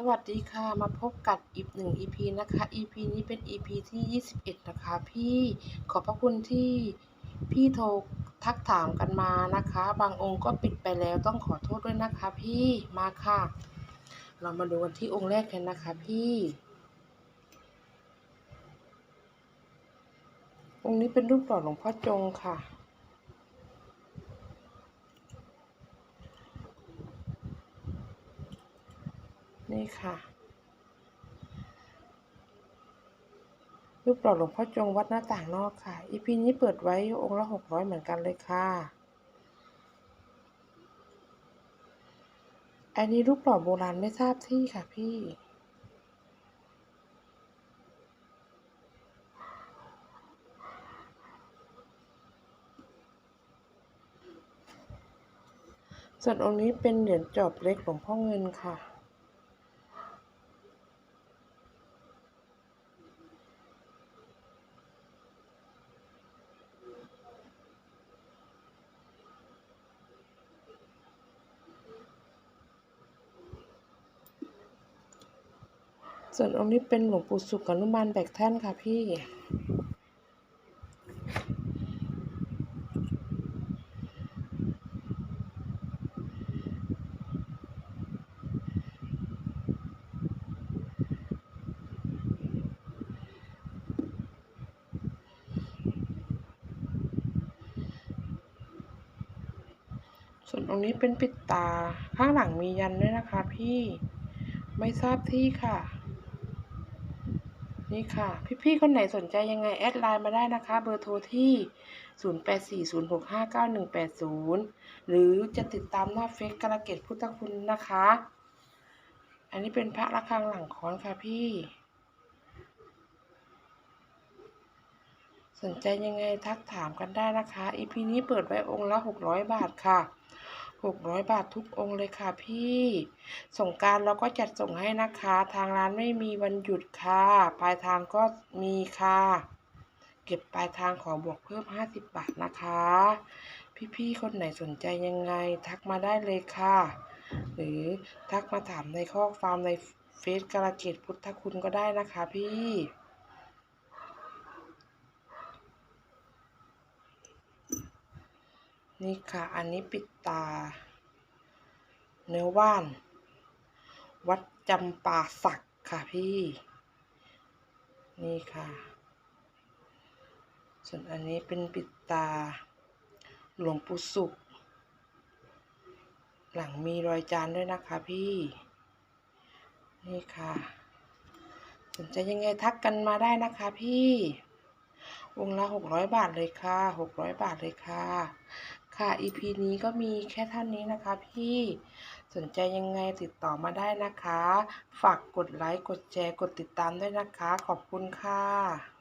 สวัสดีค่ะมาพบกับอีกหนึ่ง EP นะคะ EP นี้เป็น EP ที่ 21 นะคะ พี่ขอบพระคุณที่พี่โทรทักถามกันมานะคะ บางองค์ก็ปิดไปแล้วต้องขอโทษด้วยนะคะ พี่มาค่ะ เรามาดูกันที่องค์แรกกันนะคะ พี่ องค์นี้เป็นรูปหล่อหลวงพ่อจงค่ะ นี่ค่ะ รูปหล่อหลวงพ่อจงวัดหน้าต่างนอกค่ะ อีพีนี้เปิดไว้องค์ละหกร้อยเหมือนกันเลยค่ะ อันนี้รูปหล่อโบราณไม่ทราบที่ค่ะพี่ส่วนองค์นี้เป็นเหรียญจอบเล็กหลวงพ่อเงินค่ะ ส่วนองค์นี้เป็นหลวงปู่สุขอนุมานแบกแท่นค่ะพี่ ส่วนองค์นี้เป็นปิดตาข้างหลังมียันด้วยนะคะพี่ ไม่ทราบที่ค่ะ นี่ค่ะ พี่ๆคนไหนสนใจยังไง แอดไลน์มาได้นะคะ เบอร์โทรที่ 0840659180 หรือจะติดตามหน้าเฟซกระเกตพุทธคุณนะคะ อันนี้เป็นพระระฆังหลังคอนค่ะพี่ สนใจยังไงทักถามกันได้นะคะอีพีนี้เปิดไว้องค์ละ 600 บาทค่ะ 600 บาททุกองค์เลยค่ะพี่ส่งการเราก็จัดส่งให้นะคะ ทางร้านไม่มีวันหยุดค่ะ ปลายทางก็มีค่ะ เก็บปลายทางขอบวกเพิ่ม 50 บาทนะคะ พี่ๆคนไหนสนใจยังไง ทักมาได้เลยค่ะ หรือทักมาถามในข้อความในเฟซกระเกตพุทธคุณก็ได้นะคะพี่ นี่ค่ะ อันนี้ปิดตา เนื้อว่าน วัดจำปาสักค่ะพี่ นี่ค่ะ ส่วนอันนี้เป็นปิดตา หลวงปู่สุข หลังมีรอยจานด้วยนะคะพี่ นี่ค่ะ สนใจยังไงทักกันมาได้นะคะพี่วงละหกร้อยบาทเลยค่ะหกร้อยบาทเลยค่ะ ค่ะ EP นี้ก็มีแค่เท่านี้นะคะพี่สนใจยังไงติดต่อมาได้นะคะ ฝากกดไลค์ กดแชร์ กดติดตามด้วยนะคะ ขอบคุณค่ะ